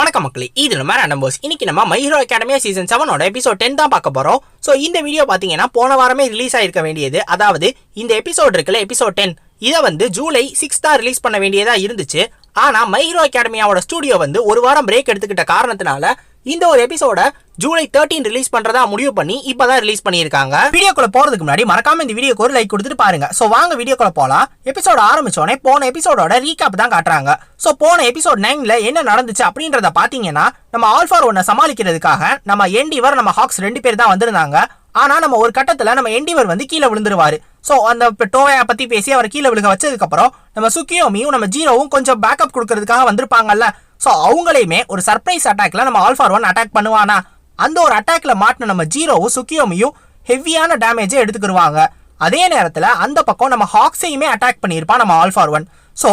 வணக்கம் மக்களே இது நம்ம நம்பர்ஸ் இன்னைக்கு நம்ம மை ஹீரோ அகாடமியா சீசன் செவனோட எபிசோட் டென் தான் பார்க்க போறோம். ஸோ இந்த வீடியோ பார்த்தீங்கன்னா போன வாரமே ரிலீஸ் ஆயிருக்க வேண்டியது. அதாவது இந்த எபிசோட் இருக்குல்ல எபிசோட் டென் இதை வந்து ஜூலை சிக்ஸ் தான் ரிலீஸ் பண்ண வேண்டியதா இருந்துச்சு. ஆனா மை ஹீரோ அகாடமியாவோட ஸ்டூடியோ வந்து ஒரு வாரம் பிரேக் எடுத்துக்கிட்ட காரணத்தினால இந்த ஒரு எபிசோட ஜூலை தேர்ட்டீன் ரிலீஸ் பண்றதா முடிவு பண்ணி இப்பதான் ரிலீஸ் பண்ணியிருக்காங்க. வீடியோக்குள்ள போறதுக்கு முன்னாடி மறக்காம இந்த வீடியோக்கு ஒரு லைக் கொடுத்துட்டு பாருங்க. சோ வாங்க வீடியோக்குள்ள போலாம். எபிசோட ஆரம்பிச்சோடனே போன எபிசோடோட ரீகாப் தான் காட்டுறாங்க. சோ போன எபிசோட் நைன்ல என்ன நடந்துச்சு அப்படின்றத பாத்தீங்கன்னா நம்ம ஆல்ஃபார் ஒன்ன சமாளிக்கிறதுக்காக நம்ம எண்டிவர் நம்ம ஹாக்ஸ் ரெண்டு பேர் தான் வந்திருந்தாங்க. ஆனா நம்ம ஒரு கட்டத்துல நம்ம எண்டிவர் வந்து கீழே விழுந்துருவாரு. ஸோ அந்த டோவையை பற்றி பேசி அவர் கீழே விழுக வச்சதுக்கப்புறம் நம்ம சுக்கியோமியும் நம்ம ஜீரோவும் கொஞ்சம் பேக்கப் கொடுக்கறதுக்காக வந்திருப்பாங்கல்ல. ஸோ அவங்களையுமே ஒரு சர்ப்ரைஸ் அட்டாக்ல நம்ம ஆல்ஃபார் ஒன் அட்டாக் பண்ணுவானா? அந்த ஒரு அட்டாக்ல மாட்டின நம்ம ஜீரோவும் சுக்கியோமியும் ஹெவியான டேமேஜை எடுத்துக்கிடுவாங்க அதே நேரத்தில் அந்த பக்கம் நம்ம ஹாக்ஸையுமே அட்டாக் பண்ணியிருப்பான் நம்ம ஆல்ஃபார் ஒன் ஸோ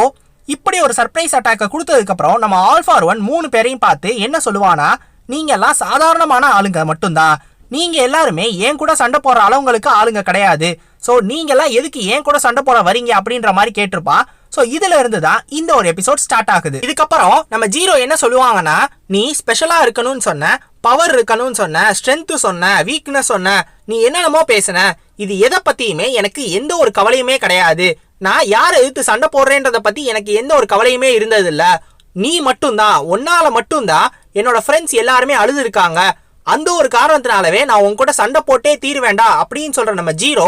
இப்படி ஒரு சர்ப்ரைஸ் அட்டாக்கை கொடுத்ததுக்கப்புறம் நம்ம ஆல்ஃபார் ஒன் மூணு பேரையும் பார்த்து என்ன சொல்லுவானா? நீங்க எல்லாம் சாதாரணமான ஆளுங்க மட்டும்தான். நீங்க எல்லாருமே ஏன் கூட சண்டை போடுற அளவுங்களுக்கு ஆளுங்க கிடையாது. ஸோ நீங்கள்லாம் எதுக்கு ஏன் கூட சண்டை போட வரீங்க அப்படின்ற மாதிரி கேட்டிருப்பான் ஸோ இதுல இருந்து தான் இந்த ஒரு எபிசோட் ஸ்டார்ட் ஆகுது. இதுக்கப்புறம் நம்ம ஜீரோ என்ன சொல்லுவாங்கன்னா நீ ஸ்பெஷலாக இருக்கணும்னு சொன்ன பவர் இருக்கணும்னு சொன்ன ஸ்ட்ரென்த்து சொன்ன வீக்னஸ் சொன்ன நீ என்னென்னமோ பேசுன இது எதை பற்றியுமே எனக்கு எந்த ஒரு கவலையுமே கிடையாது. நான் யாரை எதிர்த்து சண்டை போடுறேன்றதை பற்றி எனக்கு எந்த ஒரு கவலையுமே இருந்ததில்ல. நீ மட்டும்தான் உன்னால மட்டும்தான் என்னோட ஃப்ரெண்ட்ஸ் எல்லாருமே அழுதுருக்காங்க. அந்த ஒரு காரணத்தினாலவே நான் உன் கூட சண்டை போட்டே தீர்வேண்டா அப்படின்னு சொல்ற நம்ம ஜீரோ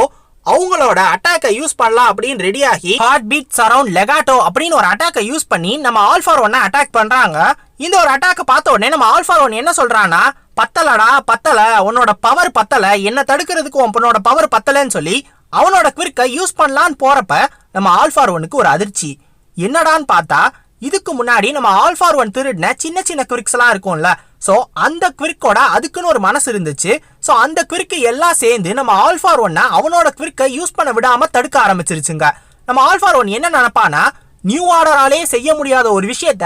அவங்களோட அட்டாக்கை யூஸ் பண்ணலாம் அப்படின்னு ரெடி ஆகி ஹார்ட் பீட் சரவுண்ட் லெகாட்டோ அப்படின்னு ஒரு அட்டாக்கை யூஸ் பண்ணி நம்ம ஆல்ஃபார் ஒன்னை அட்டாக் பண்றாங்க. இந்த ஒரு அட்டாக்கை பார்த்த உடனே நம்ம ஆல்ஃபார் ஒன் என்ன சொல்றான்னா பத்தலடா பத்தல உன்னோட பவர் பத்தல என்ன தடுக்கிறதுக்கு உன்னோட பவர் பத்தலன்னு சொல்லி அவனோட குவிர்க்கை யூஸ் பண்ணலான்னு போறப்ப நம்ம ஆல்ஃபார் ஒனுக்கு ஒரு அதிர்ச்சி. என்னடான்னு பார்த்தா இதுக்கு முன்னாடி நம்ம ஆல்ஃபார் ஒன் திருடின சின்ன சின்ன குவிக்ஸ் எல்லாம் இருக்கும்ல. ஸோ அந்த குவிக்கோட அதுக்குன்னு ஒரு மனசு இருந்துச்சு. ஸோ அந்த குவிக்கு எல்லாம் சேர்ந்து நம்ம ஆல்ஃபார் ஒன்னை அவனோட குவிக்கை யூஸ் பண்ண விடாம தடுக்க ஆரம்பிச்சிருச்சுங்க. நம்ம ஆல்ஃபார் ஒன் என்ன நினைப்பானா நியூ ஆர்டராலே செய்ய முடியாத ஒரு விஷயத்த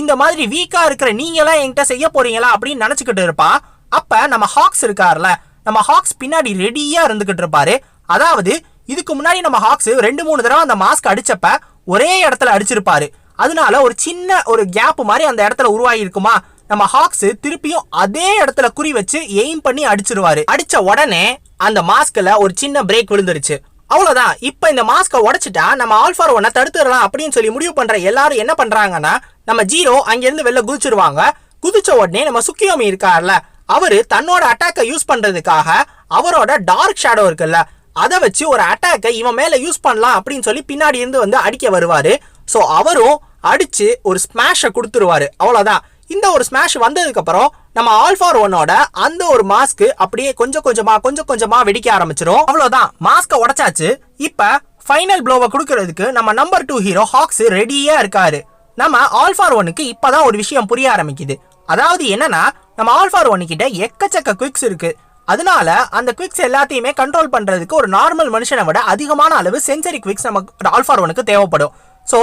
இந்த மாதிரி வீக்கா இருக்கிற நீங்களாம் என்கிட்ட செய்ய போறீங்களா அப்படின்னு நினைச்சுக்கிட்டு இருப்பா. அப்ப நம்ம ஹாக்ஸ் இருக்கார்ல நம்ம ஹாக்ஸ் பின்னாடி ரெடியா இருந்துகிட்டு இருப்பாரு. அதாவது இதுக்கு முன்னாடி நம்ம ஹாக்ஸ் ரெண்டு மூணு தடவை அந்த மாஸ்க் அடிச்சப்ப ஒரே இடத்துல அடிச்சிருப்பாரு. அதனால ஒரு சின்ன ஒரு கேப் மாதிரி அந்த இடத்துல உருவாகி இருக்குமா நம்ம ஹாக்ஸ் திருப்பியும் அதே இடத்துல குறி வச்சு எய்ம் பண்ணி அடிச்சிருவாரு. அடிச்ச உடனே அந்த மாஸ்க்ல ஒரு சின்ன பிரேக் விழுந்துருச்சு. அவ்வளவுதான். இப்ப இந்த மாஸ்க உடைச்சிட்டா நம்ம ஆல்ஃபார் ஒன்ன தடுத்துடலாம் அப்படின்னு சொல்லி முடிவு பண்ற எல்லாரும் என்ன பண்றாங்கன்னா நம்ம ஜீரோ அங்கிருந்து வெளில குதிச்சிருவாங்க. குதிச்ச உடனே நம்ம சுக்கியோமி இருக்கார்ல அவரு தன்னோட அட்டாக்கை யூஸ் பண்றதுக்காக அவரோட டார்க் ஷேடோ இருக்குல்ல அதை வச்சு ஒரு அட்டாக்கை இவன் மேல யூஸ் பண்ணலாம் அப்படின்னு சொல்லி பின்னாடி இருந்து வந்து அடிக்க வருவாரு. ஸோ அவரும் அடித்து ஒரு ஸ்மாஷை கொடுத்துருவாரு. அவ்வளோதான் இந்த ஒரு ஸ்மாஷ் வந்ததுக்கப்புறம் நம்ம ஆல்ஃபார் ஒன்னோட அந்த ஒரு மாஸ்க் அப்படியே கொஞ்சம் கொஞ்சமாக கொஞ்சம் கொஞ்சமாக வெடிக்க ஆரம்பிச்சிடும் அவ்வளோதான் மாஸ்கை உடச்சாச்சு. இப்போ ஃபைனல் ப்ளோவை கொடுக்கறதுக்கு நம்ம நம்பர் டூ ஹீரோ ஹாக்ஸ் ரெடியாக இருக்காரு. நம்ம ஆல்ஃபார் ஒனுக்கு இப்பதான் ஒரு விஷயம் புரிய ஆரம்பிக்குது. அதாவது என்னன்னா நம்ம ஆல்ஃபார் ஒன்னு கிட்ட எக்கச்சக்க குவிக்ஸ் இருக்கு. அதனால அந்த குவிக்ஸ் எல்லாத்தையுமே கண்ட்ரோல் பண்றதுக்கு ஒரு நார்மல் மனுஷனை விட அதிகமான அளவு சென்சரி குவிக்ஸ் நம்ம ஆல்ஃபார் ஒனுக்கு தேவைப்படும். ஸோ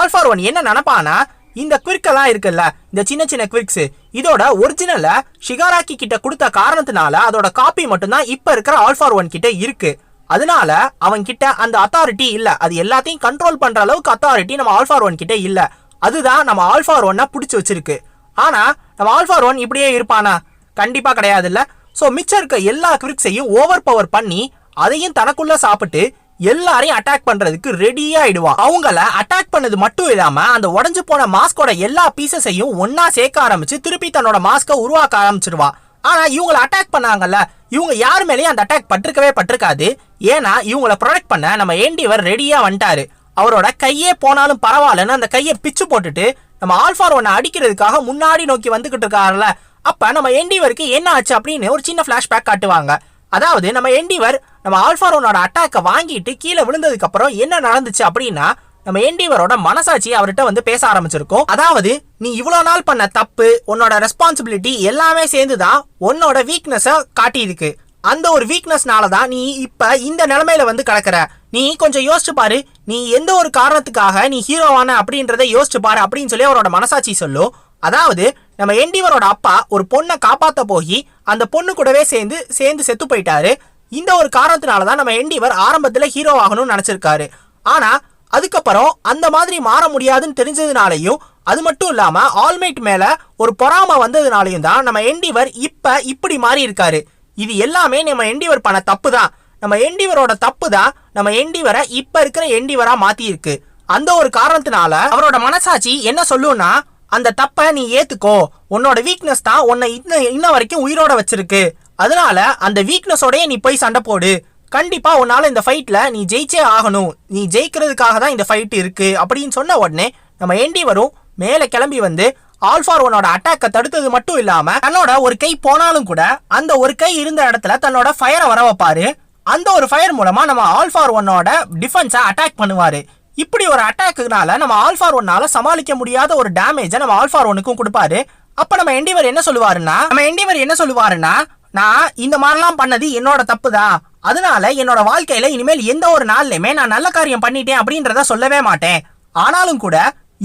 ஆல்ஃபார் ஒன் என்ன நினைப்பானா இந்த குவிர்க்கெல்லாம் இருக்குல்ல இந்த சின்ன சின்ன குவிக்ஸ் இதோட ஒரிஜினலை ஷிகாராக்கி கிட்ட கொடுத்த காரணத்தினால அதோட காப்பி மட்டும்தான் இப்போ இருக்கிற ஆல்ஃபார் ஒன் கிட்ட இருக்கு. அதனால அவன் கிட்ட அந்த அத்தாரிட்டி இல்லை. அது எல்லாத்தையும் கண்ட்ரோல் பண்ற அளவுக்கு அத்தாரிட்டி நம்ம ஆல்ஃபார் ஒன் கிட்ட இல்லை. அதுதான் நம்ம ஆல்ஃபார் ஒன்னை பிடிச்சி வச்சிருக்கு. ஆனா நம்ம ஆல்ஃபார் ஒன் இப்படியே இருப்பானா? கண்டிப்பா கிடையாது ஸோ மிச்சம் இருக்க எல்லா குவிக்ஸையும் ஓவர் பவர் பண்ணி அதையும் தனக்குள்ள சாப்பிட்டு எல்லாரையும் அட்டாக் பண்றதுக்கு ரெடி ஆயிடுவான் அவங்கள அட்டாக் பண்ணது மட்டும் இல்லாம அந்த உடஞ்சு போன மாஸ்கோட எல்லா பீசஸையும் ஒன்னா சேர்க்க ஆரம்பிச்சு திருப்பி தன்னோட மாஸ்கை உருவாக்க ஆரம்பிச்சிருவா. ஆனா இவங்களை அட்டாக் பண்ணாங்கல்ல இவங்க யார் மேலேயும் அந்த அட்டாக் பட்டிருக்கவே பட்டிருக்காது. ஏன்னா இவங்கள ப்ரொடெக்ட் பண்ண நம்ம ஏண்டிவர் ரெடியா வந்துட்டாரு. அவரோட கையே போனாலும் பரவாயில்லன்னு அந்த கையை பிச்சு போட்டுட்டு நம்ம ஆல்ஃபார் ஒன்னை அடிக்கிறதுக்காக முன்னாடி நோக்கி வந்துகிட்டு இருக்காருல்ல அப்ப நம்ம எண்டிவருக்கு என்ன ஆச்சு அப்படின்னு ஒரு சின்ன பிளாஷ்பேக் காட்டுவாங்க. அதாவது நம்ம எண்டிவர் நம்ம ஆல்ஃபாரோனோட அட்டாக்கை வாங்கிட்டு கீழே விழுந்ததுக்கு அப்புறம் என்ன நடந்துச்சு அப்படின்னா நம்ம என்டிவரோட மனசாட்சி அவர்கிட்ட வந்து பேச ஆரம்பிச்சிருக்கோம். அதாவது நீ இவ்வளோ நாள் பண்ண தப்பு உன்னோட ரெஸ்பான்சிபிலிட்டி எல்லாமே சேர்ந்து தான் உன்னோட வீக்னஸை காட்டியிருக்கு. அந்த ஒரு வீக்னஸ்னால தான் நீ இப்போ இந்த நிலைமையில வந்து கிடக்கிற. நீ கொஞ்சம் யோசிச்சு பாரு. நீ எந்த ஒரு காரணத்துக்காக நீ ஹீரோவான அப்படின்றத யோசிச்சு பாரு அப்படின்னு சொல்லி அவரோட மனசாட்சி சொல்லும். அதாவது நம்ம என்டிவரோட அப்பா ஒரு பொண்ணை காப்பாற்ற போய் அந்த பொண்ணு கூடவே சேர்ந்து சேர்ந்து செத்து போயிட்டாரு. இந்த ஒரு காரணத்தினால தான் நம்ம எண்டிவர் ஆரம்பத்தில் ஹீரோ ஆகணும்னு நினச்சிருக்காரு. ஆனால் அதுக்கப்புறம் அந்த மாதிரி மாற முடியாதுன்னு தெரிஞ்சதுனாலையும் அது மட்டும் இல்லாமல் ஆல்மைட் மேலே ஒரு பொறாம வந்ததுனாலையும் தான் நம்ம எண்டிவர் இப்போ இப்படி மாறி இருக்காரு. இது எல்லாமே நம்ம எண்டிவர் பண்ண தப்பு தான் நம்ம எண்டிவரோட தப்பு தான் நம்ம எண்டிவரை இப்போ இருக்கிற என்டிவராக மாற்றியிருக்கு அந்த ஒரு காரணத்தினால அவரோட மனசாட்சி என்ன சொல்லுன்னா அந்த தப்பை நீ ஏத்துக்கோ. உன்னோட வீக்னஸ் தான் உன்னை இன்ன இன்ன வரைக்கும் உயிரோட வச்சிருக்கு. அதனால அந்த வீக்னஸோடய நீ போய் சண்டை போடு. கண்டிப்பா உன்னால இந்த ஃபைட்ல நீ ஜெயிச்சே ஆகணும். நீ ஜெயிக்கிறதுக்காக தான் இந்த ஃபைட் இருக்கு அப்படின்னு சொன்ன உடனே நம்ம ஏண்டி வரும். மேலே கிளம்பி வந்து ஆல்ஃபார் ஒனோட அட்டாக்கை தடுத்தது மட்டும் இல்லாம தன்னோட ஒரு கை போனாலும் கூட அந்த ஒரு கை இருந்த இடத்துல தன்னோட ஃபயரை வர வைப்பாரு. அந்த ஒரு ஃபயர் மூலமா நம்ம ஆல்ஃபார் ஒன்னோட டிஃபென்ஸை அட்டாக் பண்ணுவாரு. இப்படி ஒரு அட்டாக்குனால நம்ம ஆல்ஃபார் ஒன்னால சமாளிக்க முடியாத ஒரு டேமேஜை நம்ம ஆல்ஃபார் ஒன்னுக்கும் கொடுப்பாரு. அப்ப நம்ம எண்டிவர் என்ன சொல்லுவாருன்னா நம்ம எண்டிவர் என்ன சொல்லுவாருன்னா நான் இந்த மாதிரிலாம் பண்ணது என்னோட தப்பு தான் அதனால என்னோட வாழ்க்கையில இனிமேல் எந்த ஒரு நாள்லையுமே நான் நல்ல காரியம் பண்ணிட்டேன் அப்படின்றத சொல்லவே மாட்டேன். ஆனாலும் கூட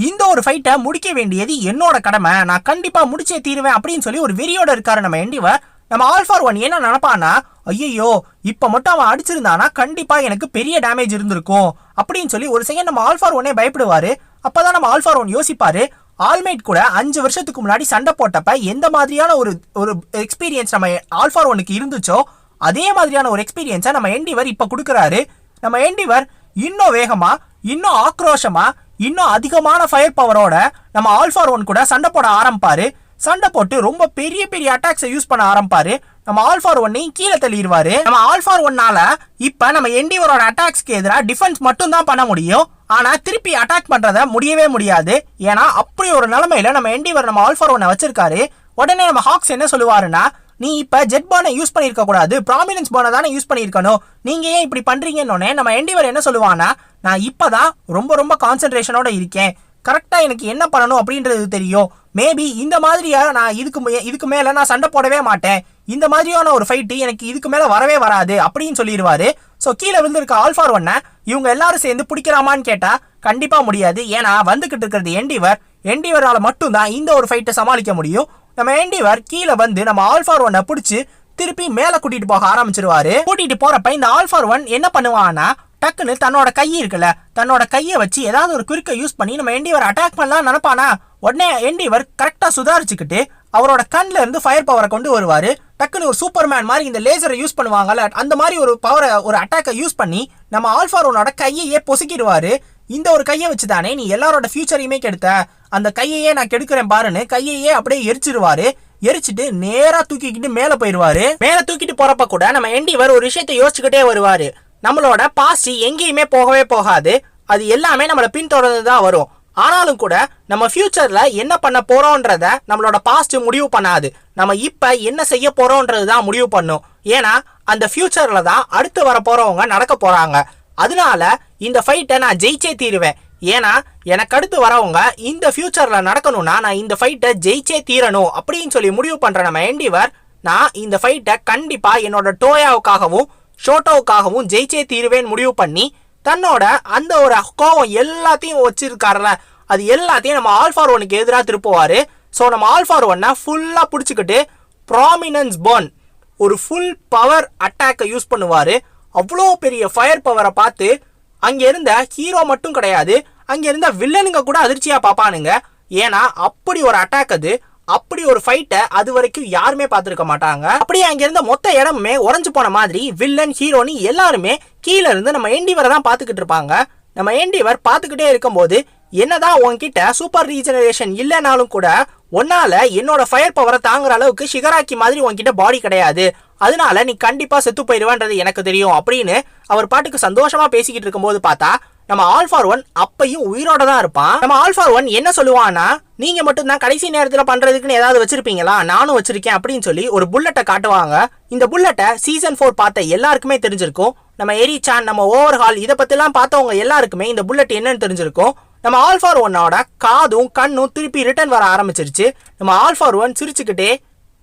இந்த ஒரு ஃபைட்டை முடிக்க வேண்டியது என்னோட கடமை. நான் கண்டிப்பாக முடிச்சே தீருவேன் அப்படின்னு சொல்லி ஒரு வெறியோட இருக்காரு நம்ம எண்டிவர் நம்ம ஆல்ஃபார் ஒன் என்ன நினப்பானா ஐயோ இப்போ மட்டும் அவன் அடிச்சிருந்தானா? கண்டிப்பாக எனக்கு பெரிய டேமேஜ் இருந்திருக்கும். அப்படின்னு சொல்லி ஒரு செகண்ட் நம்ம ஆல்ஃபார் ஒன்னே பயப்படுவார். அப்போ தான் நம்ம ஆல்ஃபார் ஒன் யோசிப்பாரு. ஆல்மேட் கூட அஞ்சு வருஷத்துக்கு முன்னாடி சண்டை போட்டப்ப எந்த மாதிரியான ஒரு ஒரு எக்ஸ்பீரியன்ஸ் நம்ம ஆல்ஃபார் ஒனுக்கு இருந்துச்சோ அதே மாதிரியான ஒரு எக்ஸ்பீரியன்ஸை நம்ம எண்டிவர் இப்போ கொடுக்குறாரு. நம்ம எண்டிவர் இன்னும் வேகமாக இன்னும் ஆக்ரோஷமாக இன்னும் அதிகமான ஃபயர் பவரோட நம்ம ஆல்ஃபார் ஒன் கூட சண்டை போட ஆரம்பிப்பாரு. சண்டை போட்டு ரொம்ப பெரிய பெரிய அட்டாக்ஸை யூஸ் பண்ண ஆரம்பிப்பாரு. நம்ம ஆல்ஃபார் ஒன்னையும் கீழே தள்ளிடுவாரு. நம்ம ஆல்ஃபார் ஒன்னால இப்ப நம்ம எண்டிவரோட அட்டாக்ஸ்க்கு எதிராக டிஃபென்ஸ் மட்டும் தான் பண்ண முடியும். ஆனா திருப்பி அட்டாக் பண்றத முடியவே முடியாது. ஏன்னா அப்படி ஒரு நிலைமையில நம்ம எண்டிவர் நம்ம ஆல்ஃபார் ஒன்னை வச்சிருக்காரு. உடனே நம்ம ஹாக்ஸ் என்ன சொல்லுவாருன்னா நீ இப்போ ஜெட் பானை யூஸ் பண்ணியிருக்க கூடாது. ப்ராமினன்ஸ் பானை தானே யூஸ் பண்ணியிருக்கணும். நீங்கள் ஏன் இப்படி பண்றீங்கன்னு நம்ம எண்டிவர் என்ன சொல்லுவானா நான் இப்போ தான் ரொம்ப ரொம்ப கான்சன்ட்ரேஷனோட இருக்கேன். கரெக்டாக எனக்கு என்ன பண்ணணும் அப்படின்றது தெரியும். மேபி இந்த மாதிரியாக நான் இதுக்கு மே- இதுக்கு மேலே நான் சண்டை போடவே மாட்டேன். இந்த மாதிரியான ஒரு ஃபைட்டு எனக்கு இதுக்கு மேலே வரவே வராது அப்படின்னு சொல்லிடுவாரு. ஸோ கீழே விழுந்திருக்க ஆல்ஃபார் ஒன்னை இவங்க எல்லாரும் சேர்ந்து பிடிக்கலாமான்னு கேட்டால் கண்டிப்பாக முடியாது. ஏன்னா வந்துக்கிட்டு இருக்கிறது எண்டிவர் எண்டிவரால மட்டும்தான் இந்த ஒரு ஃபைட்டை சமாளிக்க முடியும். நம்ம எண்டிவர் கீழே வந்து நம்ம ஆல்ஃபார் ஒன்னை பிடிச்சி திருப்பி மேலே கூட்டிகிட்டு போக ஆரம்பிச்சிருவாரு. கூட்டிகிட்டு போகிறப்ப இந்த ஆல்ஃபார் ஒன் என்ன பண்ணுவான்னா டக்குன்னு தன்னோட கை இருக்குல்ல தன்னோட கையை வச்சு ஏதாவது ஒரு குறுக்கை யூஸ் பண்ணி நம்ம எண்டிவர் அட்டாக் பண்ணலாம் நினைப்பானா? உடனே எண்டிவர் கரெக்டாக சுதாரிச்சுக்கிட்டு அவரோட கண்ணில் இருந்து ஃபயர் பவரை கொண்டு வருவார். டக்குன்னு ஒரு சூப்பர்மேன் மாதிரி இந்த லேசரை யூஸ் பண்ணுவாங்கல்ல அந்த மாதிரி ஒரு பவரை ஒரு அட்டாக்கை யூஸ் பண்ணி நம்ம ஆல்ஃபாரோனோட கையையே பொசுக்கிடுவாரு. இந்த ஒரு கையை வச்சு தானே நீ எல்லாரோட ஃபியூச்சரையுமே கெடுத்த. அந்த கையையே நான் கெடுக்கிறேன் பாருன்னு கையையே அப்படியே எரிச்சிருவாரு. எரிச்சிட்டு நேரா தூக்கிக்கிட்டு மேல போயிருவாரு மேல தூக்கிட்டு போறப்ப கூட நம்ம எண்டிவர் ஒரு விஷயத்தை யோசிச்சுக்கிட்டே வருவாரு. நம்மளோட பாசி எங்கேயுமே போகவே போகாது. அது எல்லாமே நம்மளை பின்தொடர்ந்து தான் வரும். ஆனாலும் கூட நம்ம ஃபியூச்சரில் என்ன பண்ண போகிறோன்றத நம்மளோட பாஸ்ட் முடிவு பண்ணாது. நம்ம இப்போ என்ன செய்ய போகிறோன்றது தான் முடிவு பண்ணும். ஏன்னா அந்த ஃபியூச்சரில் தான் அடுத்து வர போகிறவங்க நடக்க போகிறாங்க அதனால இந்த ஃபைட்டை நான் ஜெயிச்சே தீருவேன். ஏன்னா எனக்கு அடுத்து வரவங்க இந்த ஃபியூச்சரில் நடக்கணும்னா நான் இந்த ஃபைட்டை ஜெயிச்சே தீரணும் அப்படின்னு சொல்லி முடிவு பண்ணுற நம்ம எண்டிவர் நான் இந்த ஃபைட்டை கண்டிப்பாக என்னோட டோயாவுக்காகவும் ஷோட்டோவுக்காகவும் ஜெயிச்சே தீருவேன் முடிவு பண்ணி தன்னோட அந்த ஒரு கோவம் எல்லாத்தையும் வச்சிருக்காருல அது எல்லாத்தையும் நம்ம ஆல்ஃபார் ஒனுக்கு எதிராக திருப்புவார். ஸோ நம்ம ஆல்ஃபார் ஒன்னை ஃபுல்லாக பிடிச்சிக்கிட்டு ப்ராமினன்ஸ் பர்ன் ஒரு ஃபுல் பவர் அட்டாக்கை யூஸ் பண்ணுவார். அவ்வளோ பெரிய ஃபயர் பவரை பார்த்து அங்கே இருந்த ஹீரோ மட்டும் கிடையாது அங்கே இருந்த வில்லனுங்க கூட அதிர்ச்சியாக பார்ப்பானுங்க. ஏன்னா அப்படி ஒரு அட்டாக் அது அப்படி ஒரு ஃபைட்டை அது வரைக்கும் யாருமே பார்த்துருக்க மாட்டாங்க. அப்படியே அங்க இருந்த மொத்த இடமுமே உறைஞ்சு போன மாதிரி வில்லன் ஹீரோனி எல்லாருமே கீழே இருந்து நம்ம எண்டிவரை தான் பார்த்துக்கிட்டு இருப்பாங்க. நம்ம எண்டிவர் பார்த்துக்கிட்டே இருக்கும்போது என்னதான் உன்கிட்ட சூப்பர் ரீஜெனரேஷன் இல்லைனாலும் கூட உன்னால என்னோட ஃபயர் பவரை தாங்குற அளவுக்கு ஷிகராக்கி மாதிரி உன்கிட்ட பாடி கிடையாது. அதனால நீ கண்டிப்பா செத்து போயிடுவான்றது எனக்கு தெரியும் அப்படின்னு அவர் பாட்டுக்கு சந்தோஷமா பேசிக்கிட்டு இருக்கும்போது பார்த்தா நம்ம ஆல்ஃபார் ஒன் அப்பையும் உயிரோட தான் இருப்பான். நம்ம ஆல்ஃபார் ஒன் என்ன சொல்லுவான்னா நீங்க மட்டும் தான் கடைசி நேரத்துல பண்றதுக்குன்னு ஏதாவது வச்சிருப்பீங்களா? நானும் வச்சிருக்கேன் அப்படின்னு சொல்லி ஒரு புல்லட்டை காட்டுவாங்க. இந்த புல்லட்டை சீசன் ஃபோர் பார்த்த எல்லாருக்குமே தெரிஞ்சிருக்கும். நம்ம எரி சான் நம்ம ஓவர் ஹால் இதை பத்திலாம் பார்த்தவங்க எல்லாருக்குமே இந்த புல்லட் என்னன்னு தெரிஞ்சிருக்கும். நம்ம ஆல்ஃபார் ஒன்னோட காதும் கண்ணும் திருப்பி ரிட்டர்ன் வர ஆரம்பிச்சிருச்சு. நம்ம ஆல்ஃபார் ஒன் சிரிச்சுக்கிட்டே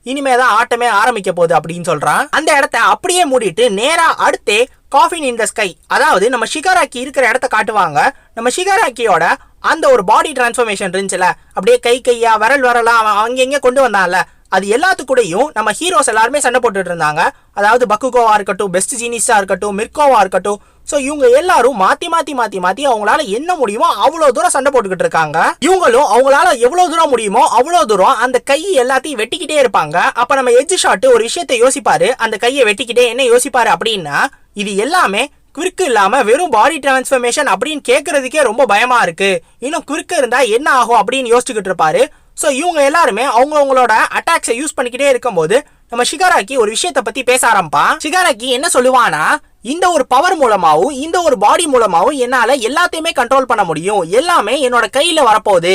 இனிமே தான் ஆட்டமே ஆரம்பிக்க போகுது அப்படின்னு சொல்றான். அந்த இடத்த அப்படியே மூடிட்டு நேரா அடுத்தே காஃபின் இன் த ஸ்கை அதாவது நம்ம ஷிகாராக்கி இருக்கிற இடத்த காட்டுவாங்க. நம்ம ஷிகாராக்கியோட அந்த ஒரு பாடி டிரான்ஸ்ஃபர்மேஷன் இருந்துச்சுல அப்படியே கை கையா விரல் விரலா அவன் அங்கங்க கொண்டு வந்தான்ல அது எல்லாத்துக்கூடையும் நம்ம ஹீரோஸ் எல்லாருமே சண்டை போட்டுட்டு இருந்தாங்க. அதாவது பக்குகோவா இருக்கட்டும் பெஸ்ட் ஜீனிஸா இருக்கட்டும் மிர்கோவா இருக்கட்டும் ஸோ இவங்க எல்லாரும் மாத்தி மாத்தி மாத்தி மாத்தி அவங்களால என்ன முடியுமோ அவ்வளோ தூரம் சண்டை போட்டுக்கிட்டு இருக்காங்க. இவங்களும் அவங்களால எவ்வளோ தூரம் முடியுமோ அவ்வளோ தூரம் அந்த கை எல்லாத்தையும் வெட்டிக்கிட்டே இருப்பாங்க. அப்போ நம்ம எஜ் ஷாட்டு ஒரு விஷயத்தை யோசிப்பாரு. அந்த கையை வெட்டிக்கிட்டே என்ன யோசிப்பாரு அப்படின்னா இது எல்லாமே குறுக்கு இல்லாம வெறும் பாடி டிரான்ஸ்ஃபர்மேஷன் அப்படின்னு கேட்கறதுக்கே ரொம்ப பயமா இருக்கு. இன்னும் குறுக்கு இருந்தா என்ன ஆகும் அப்படின்னு யோசிச்சுக்கிட்டு இருப்பாரு. ஸோ இவங்க எல்லாருமே அவங்கவங்களோட அட்டாக்ஸை யூஸ் பண்ணிக்கிட்டே இருக்கும்போது நம்ம ஷிகாராக்கி ஒரு விஷயத்தை பத்தி பேச ஆரம்பிப்பான் ஷிகாராக்கி என்ன சொல்லுவானா இந்த ஒரு பவர் மூலமாகவும் இந்த ஒரு பாடி மூலமாகவும் என்னால எல்லாத்தையுமே கண்ட்ரோல் பண்ண முடியும். எல்லாமே என்னோட கையில வரப்போகுது.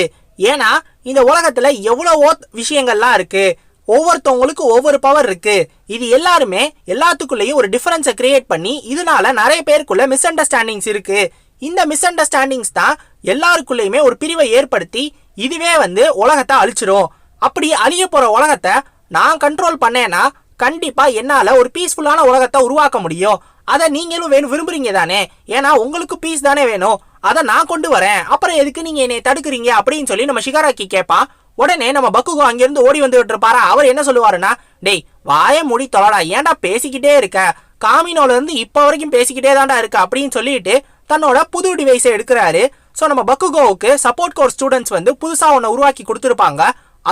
ஏன்னா இந்த உலகத்துல எவ்வளவோ விஷயங்கள்லாம் இருக்கு. ஒவ்வொருத்தவங்களுக்கும் ஒவ்வொரு பவர் இருக்கு. இது எல்லாருமே எல்லாத்துக்குள்ளேயும் ஒரு டிஃபரன்ஸை கிரியேட் பண்ணி இதனால நிறைய பேருக்குள்ள மிஸ் அண்டர்ஸ்டாண்டிங்ஸ் இருக்கு. இந்த மிஸ் அண்டர்ஸ்டாண்டிங்ஸ் தான் எல்லாருக்குள்ளேயுமே ஒரு பிரிவை ஏற்படுத்தி இதுவே வந்து உலகத்தை அழிச்சிரும். அப்படி அழிய போற உலகத்தை நான் கண்ட்ரோல் பண்ணேன்னா கண்டிப்பா என்னால ஒரு பீஸ்ஃபுல்லான உலகத்தை உருவாக்க முடியும். அதை நீங்களும் வேணும் விரும்புறீங்க தானே? ஏன்னா உங்களுக்கு பீஸ் தானே வேணும். அதை நான் கொண்டு வரேன். அப்புறம் எதுக்கு நீங்க என்னை தடுக்கிறீங்க அப்படின்னு சொல்லி நம்ம ஷிகாராக்கி கேட்பான் உடனே நம்ம பக்குகோ அங்கிருந்து ஓடி வந்துகிட்டு இருப்பாரா அவர் என்ன சொல்லுவாருன்னா டேய் வாய முடி தொலடா. ஏன்டா பேசிக்கிட்டே இருக்க? காமினோல இருந்து இப்போ வரைக்கும் பேசிக்கிட்டே தான்டா இருக்க. அப்படின்னு சொல்லிட்டு தன்னோட புது டிவைஸை எடுக்கிறாரு. ஸோ நம்ம பக்குகோவுக்கு சப்போர்ட் கோர் ஸ்டூடெண்ட்ஸ் வந்து புதுசாக ஒன்று உருவாக்கி கொடுத்துருப்பாங்க.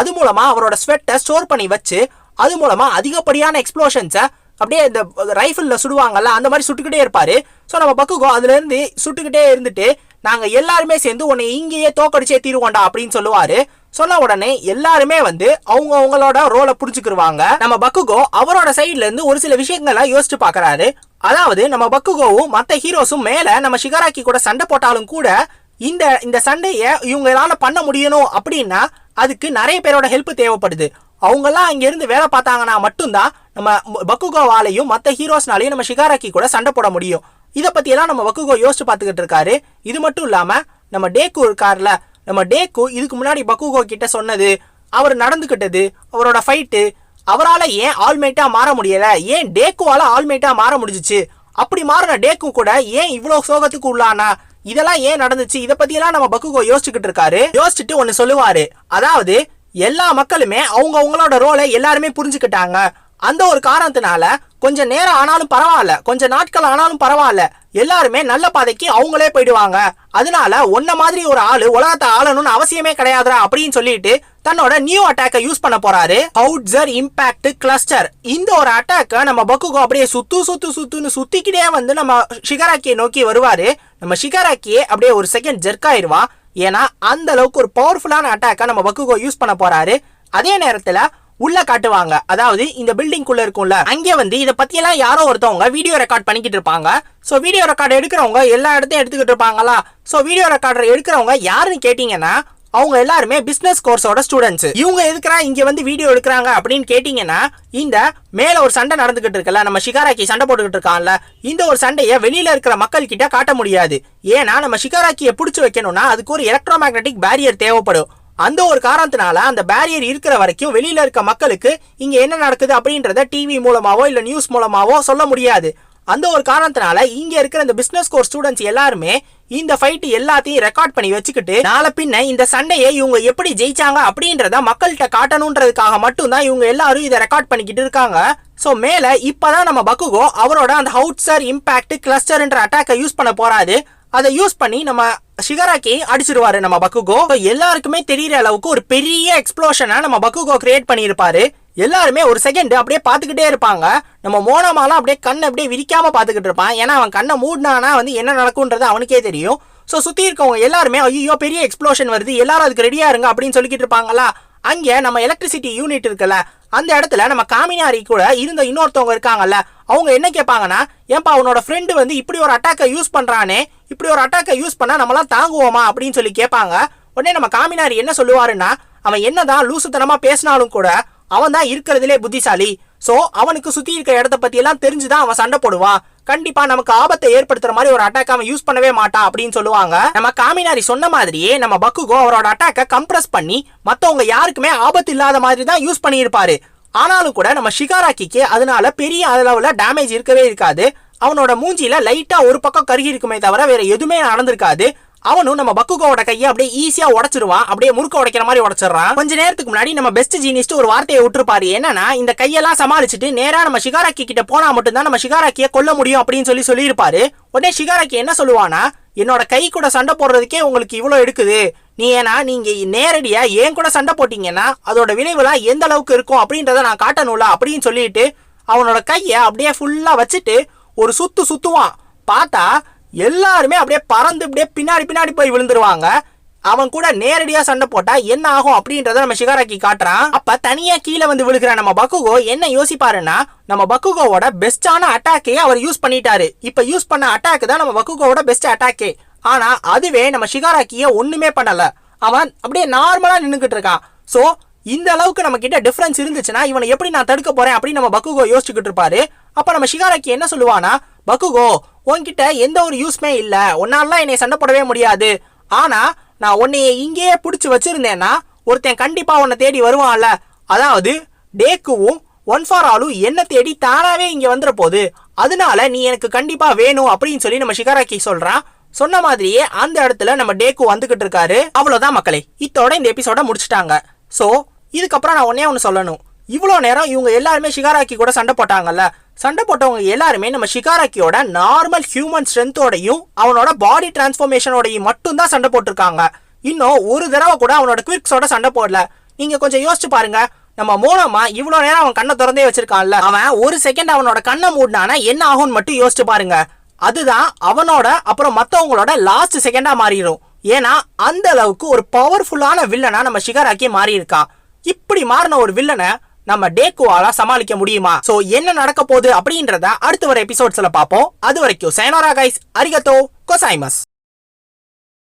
அது மூலமா அவரோட ஸ்வெட்டை ஸ்டோர் பண்ணி வச்சு அது மூலமா அதிகப்படியான எக்ஸ்ப்ளோஷன்ஸை அப்படியே இந்த ரைஃபிளில் சுடுவாங்கல்ல அந்த மாதிரி சுட்டுக்கிட்டே இருப்பார். ஸோ நம்ம பக்குகோ அதுலேருந்து சுட்டுக்கிட்டே இருந்துட்டு நாங்கள் எல்லாருமே சேர்ந்து உன்னை இங்கேயே தோக்கடிச்சே தீருவோண்டா அப்படின்னு சொல்லுவார். சொன்ன உடனே எல்லாருமே வந்து அவங்க அவங்களோட ரோலை புரிஞ்சுக்கிருவாங்க. நம்ம பக்குகோ அவரோட சைட்லேருந்து ஒரு சில விஷயங்களை யோசிச்சு பாக்குறாரு. அதாவது நம்ம பக்குகோவும் மற்ற ஹீரோஸும் மேல நம்ம ஷிகராக்கி கூட சண்டை போட்டாலும் கூட இந்த இந்த சண்டையை இவங்களால பண்ண முடியணும் அப்படின்னா அதுக்கு நிறைய பேரோட ஹெல்ப் தேவைப்படுது. அவங்கெல்லாம் அங்கேருந்து வேலை பார்த்தாங்கன்னா மட்டும்தான் நம்ம பக்குகோவாலையும் மற்ற ஹீரோஸ்னாலையும் நம்ம ஷிகாராக்கி கூட சண்டை போட முடியும். இதை பற்றியெல்லாம் நம்ம பக்குகோ யோசிச்சு பார்த்துக்கிட்டு இருக்காரு. இது மட்டும் இல்லாமல் நம்ம டேக்கு இருக்கார்ல நம்ம டேக்கு இதுக்கு முன்னாடி பக்குகோ கிட்ட சொன்னது அவர் நடந்துக்கிட்டது அவரோட ஃபைட்டு அவரால் ஏன் ஆல்மேட்டாக மாற முடியலை? ஏன் டேக்குவால் ஆல்மேட்டாக மாற முடிஞ்சிச்சு? அப்படி மாறின டேக்கு கூட ஏன் இவ்வளோ சோகத்துக்கு உள்ளானா? இதெல்லாம் ஏன் நடந்துச்சு? இதை பத்தியெல்லாம் நம்ம பக்குகோ யோசிச்சுக்கிட்டு இருக்காரு. யோசிச்சுட்டு ஒன்னு சொல்லுவாரு. அதாவது எல்லா மக்களுமே அவங்க அவங்களோட ரோலை எல்லாருமே புரிஞ்சுக்கிட்டாங்க. அந்த ஒரு காரணத்தினால கொஞ்சம் நேரம் ஆனாலும் பரவாயில்ல கொஞ்சம் நாட்கள் ஆனாலும் பரவாயில்ல எல்லாருமே நல்ல பாதைக்கு அவங்களே போயிடுவாங்க. அதனால ஒன்ன மாதிரி ஒரு ஆளு உலகத்தை ஆளணும்னு அவசியமே கிடையாதுடா அப்படின்னு சொல்லிட்டு தன்னோட நியூ அட்டாக்கை யூஸ் பண்ண போறாரு. அவுட்ஸர் இம்பாக்ட் கிளஸ்டர் இந்த ஒரு அட்டாக்கை நம்ம பக்குகோ அப்படியே சுத்து சுத்து சுத்துன்னு சுத்திக்கிட்டே வந்து நம்ம ஷிகராக்கியை நோக்கி வருவாரு. நம்ம ஷிகராக்கியே அப்படியே ஒரு செகண்ட் ஜெர்க் ஆயிடுவா. ஏன்னா அந்த அளவுக்கு ஒரு பவர்ஃபுல்லான அட்டாக்கை நம்ம பக்குகோ யூஸ் பண்ண போறாரு. அதே நேரத்துல உள்ள காட்டுவாங்க. அதாவது இந்த பில்டிங் குள்ள இருக்கும்ல அங்கே வந்து இதை பத்தி எல்லாம் யாரோ ஒருத்தவங்க வீடியோ ரெக்கார்ட் பண்ணிக்கிட்டு இருப்பாங்க. ஸோ வீடியோ ரெக்கார்டு எடுக்கிறவங்க எல்லா இடத்தையும் எடுத்துக்கிட்டு இருப்பாங்களா? ஸோ வீடியோ ரெக்கார்டர் எடுக்கிறவங்க யாருன்னு கேட்டீங்கன்னா அவங்க எல்லாருமே பிசினஸ் கோர்ஸோட ஸ்டூடெண்ட்ஸ் இவங்க எதுக்குறா இங்க வந்து வீடியோ எடுக்கிறாங்க அப்படின்னு கேட்டீங்கன்னா இந்த மேல ஒரு சண்டை நடந்துகிட்டு இருக்குல்ல நம்ம ஷிகாராக்கி சண்டை போட்டுக்கிட்டு இருக்கான்ல இந்த ஒரு சண்டையை வெளியில இருக்கிற மக்கள் கிட்ட காட்ட முடியாது. ஏன்னா நம்ம ஷிகாராக்கியை பிடிச்சு வைக்கணும்னா அதுக்கு ஒரு எலக்ட்ரோமேக்னட்டிக் பேரியர் தேவைப்படும். அந்த ஒரு காரணத்தினால அந்த பேரியர் இருக்கிற வரைக்கும் வெளியில இருக்க மக்களுக்கு இங்க என்ன நடக்குது அப்படின்றத டிவி மூலமாவோ இல்ல நியூஸ் மூலமாவோ சொல்ல முடியாது. அந்த ஒரு காரணத்தினால இங்க இருக்கிற இந்த பிசினஸ் கோர்ஸ் ஸ்டூடெண்ட்ஸ் எல்லாருமே இந்த ஃபைட் எல்லாத்தையும் ரெக்கார்ட் பண்ணி வச்சுக்கிட்டு நாளை பின்ன இந்த சண்டையை இவங்க எப்படி ஜெயிச்சாங்க அப்படின்றத மக்கள்கிட்ட காட்டணுன்றதுக்காக மட்டும்தான் இவங்க எல்லாரும் இதை ரெக்கார்ட் பண்ணிக்கிட்டு இருக்காங்க. ஸோ மேல இப்பதான் நம்ம பக்குகோ அவரோட அந்த ஹவுட்ஸர் இம்பாக்ட் கிளஸ்டர்ன்ற அட்டாக்கை யூஸ் பண்ண போறாரு. அதை யூஸ் பண்ணி நம்ம ஷிகராக்கி அடிச்சிருவாரு நம்ம பக்குகோ. எல்லாருக்குமே தெரியற அளவுக்கு ஒரு பெரிய எக்ஸ்ப்ளோஷனை நம்ம பக்குகோ கிரியேட் பண்ணியிருப்பாரு. எல்லாருமே ஒரு செகண்ட் அப்படியே பார்த்துக்கிட்டே இருப்பாங்க. நம்ம மோனமாலாம் அப்படியே கண்ணை அப்படியே விரிக்காம பார்த்துக்கிட்டு இருப்பான். ஏன்னா அவன் கண்ணை மூடினானா வந்து என்ன நடக்கும்ன்றது அவனுக்கே தெரியும். ஸோ சுற்றி இருக்கவங்க எல்லாருமே ஐயோ பெரிய எக்ஸ்ப்ளோஷன் வருது. எல்லாரும் அதுக்கு ரெடியாக இருங்க அப்படின்னு சொல்லிக்கிட்டு இருப்பாங்களா? அங்கே நம்ம எலக்ட்ரிசிட்டி யூனிட் இருக்குல்ல அந்த இடத்துல நம்ம காமினாரி கூட இருந்த இன்னொருத்தவங்க இருக்காங்கல்ல அவங்க என்ன கேட்பாங்கன்னா ஏன்பா அவனோட ஃப்ரெண்டு வந்து இப்படி ஒரு அட்டாக்கை யூஸ் பண்ணுறானே இப்படி ஒரு அட்டாக்கை யூஸ் பண்ணால் நம்மளாம் தாங்குவோமா அப்படின்னு சொல்லி கேட்பாங்க உடனே நம்ம காமினாரி என்ன சொல்லுவாருன்னா அவன் என்னதான் லூசுத்தனமாக பேசினாலும் கூட அவன் தான் இருக்கிறதுலே புத்திசாலி. ஸோ அவனுக்கு சுற்றி இருக்க இடத்த பற்றியெல்லாம் தெரிஞ்சு தெரிஞ்சுதான் அவன் சண்டை போடுவான். கண்டிப்பா நமக்கு ஆபத்தை ஏற்படுத்துற மாதிரி ஒரு அட்டாக் அவன் யூஸ் பண்ணவே மாட்டான் அப்படின்னு சொல்லுவாங்க. நம்ம காமினாரி சொன்ன மாதிரியே நம்ம பக்குகோ அவரோட அட்டாக்கை கம்ப்ரஸ் பண்ணி மத்தவங்க யாருக்குமே ஆபத்து இல்லாத மாதிரி தான் யூஸ் பண்ணியிருப்பாரு. ஆனாலும் கூட நம்ம ஷிகாராக்கிக்கு அதனால பெரிய அளவுல டேமேஜ் இருக்கவே இருக்காது. அவனோட மூஞ்சியில லைட்டா ஒரு பக்கம் கருகி இருக்குமே தவிர வேற எதுவுமே நடந்திருக்காது. அவனும் நம்ம பக்குகோட கையை அப்படியே ஈஸியா உடச்சிருவான். அப்படியே முறுக்க உடைக்கிற மாதிரி உடச்சிடுறான். கொஞ்ச நேரத்துக்கு முன்னாடி நம்ம பெஸ்ட் ஜீனிஸ்ட் ஒரு வார்த்தையை விட்டுருப்பாரு. என்னன்னா இந்த கையெல்லாம் சமாளிச்சுட்டு நேரா நம்ம ஷிகாராக்கி கிட்ட போனா மட்டும்தான் நம்ம ஷிகாராக்கிய கொல்ல முடியும் அப்படின்னு சொல்லி சொல்லியிருப்பாரு. உடனே ஷிகாராக்கி என்ன சொல்லுவானா என்னோட கை கூட சண்டை போடுறதுக்கே உங்களுக்கு இவ்வளோ எடுக்குது. நீ ஏன்னா நீங்க நேரடியா ஏன் கூட சண்டை போட்டீங்கன்னா அதோட விளைவுலாம் எந்த அளவுக்கு இருக்கும் அப்படின்றத நான் காட்டணும்ல அப்படின்னு சொல்லிட்டு அவனோட கையை அப்படியே ஃபுல்லா வச்சுட்டு ஒரு சுத்து சுத்துவான். பார்த்தா எல்லாருமே அப்படியே பறந்து அப்படியே பின்னாடி பின்னாடி போய் விழுந்துருவாங்க. அவன் கூட நேரடியா சண்டை போட்டா என்ன ஆகும் அப்படின்றத நம்ம ஷிகாராக்கி காட்டுறான். அப்ப தனியா கீழே வந்து விழுகிற நம்ம பக்குகோ என்ன யோசிப்பாருன்னா நம்ம பக்குகோவோட பெஸ்டான அட்டாக்கே அவர் யூஸ் பண்ணிட்டாரு. இப்ப யூஸ் பண்ண அட்டாக் தான் நம்ம பக்குகோவோட பெஸ்ட் அட்டாக்கே. ஆனா அதுவே நம்ம ஷிகாராக்கிய ஒண்ணுமே பண்ணல. அவன் அப்படியே நார்மலா நின்றுக்கிட்டு இருக்கான். சோ இந்த அளவுக்கு நம்ம கிட்ட டிஃபரன்ஸ் இருந்துச்சுன்னா இவனை எப்படி நான் தடுக்க போறேன் அப்படின்னு நம்ம பக்குகோ யோசிச்சுக்கிட்டு இருப்பாரு. அப்ப நம்ம ஷிகாராக்கி என்ன சொல்லுவானா பக்குகோ உன்கிட்ட எந்த ஒரு யூஸ்மே இல்லை. உன்னாலாம் என்னை சண்டை போடவே முடியாது. ஆனால் நான் உன்னைய இங்கேயே பிடிச்சி வச்சிருந்தேன்னா ஒருத்தன் கண்டிப்பாக உன்னை தேடி வருவான்ல. அதாவது டேக்குவும் ஒன் ஃபார் ஆலும் என்ன தேடி தானாவே இங்கே வந்துட போகுது அதனால நீ எனக்கு கண்டிப்பாக வேணும் அப்படின்னு சொல்லி நம்ம ஷிகாராக்கி சொல்கிறான் சொன்ன மாதிரியே அந்த இடத்துல நம்ம டேக்கு வந்துகிட்டு இருக்காரு. அவ்வளோதான் மக்களே. இத்தோட இந்த எபிசோட முடிச்சிட்டாங்க. ஸோ இதுக்கப்புறம் நான் ஒன்னே ஒன்று சொல்லணும். இவ்வளோ நேரம் இவங்க எல்லாருமே ஷிகாராக்கி கூட சண்டை போட்டாங்கல்ல. சண்டை போட்டவங்க எல்லாருமே நம்ம ஷிகாராக்கியோட நார்மல் ஹியூமன் ஸ்ட்ரென்த்தோடையும் அவனோட பாடி டிரான்ஸ்ஃபர்மேஷனோடையும் மட்டும்தான் சண்டை போட்டிருக்காங்க. இன்னும் ஒரு தடவை கூட அவனோட குவிக்ஸோட சண்டை போடல. நீங்க கொஞ்சம் யோசிச்சு பாருங்க. நம்ம மூலமா இவ்வளோ நேரம் அவன் கண்ணை திறந்தே வச்சிருக்கான்ல. அவன் ஒரு செகண்ட் அவனோட கண்ணை மூடினானா என்ன ஆகும்னு மட்டும் யோசிச்சு பாருங்க. அதுதான் அவனோட அப்புறம் மத்தவங்களோட லாஸ்ட் செகண்டா மாறிடும் ஏன்னா அந்த அளவுக்கு ஒரு பவர்ஃபுல்லான வில்லனா நம்ம ஷிகாராக்கி மாறி இருக்கா இப்படி மாறின ஒரு வில்லனை நம்ம டேக்குவால சமாளிக்க முடியுமா? சோ என்ன நடக்க போகுது அப்படின்றத அடுத்த வர எபிசோட்ஸ்ல பார்ப்போம். அது வரைக்கும் சைனோரா கைஸ் அரிகத்தோ கொசைமஸ்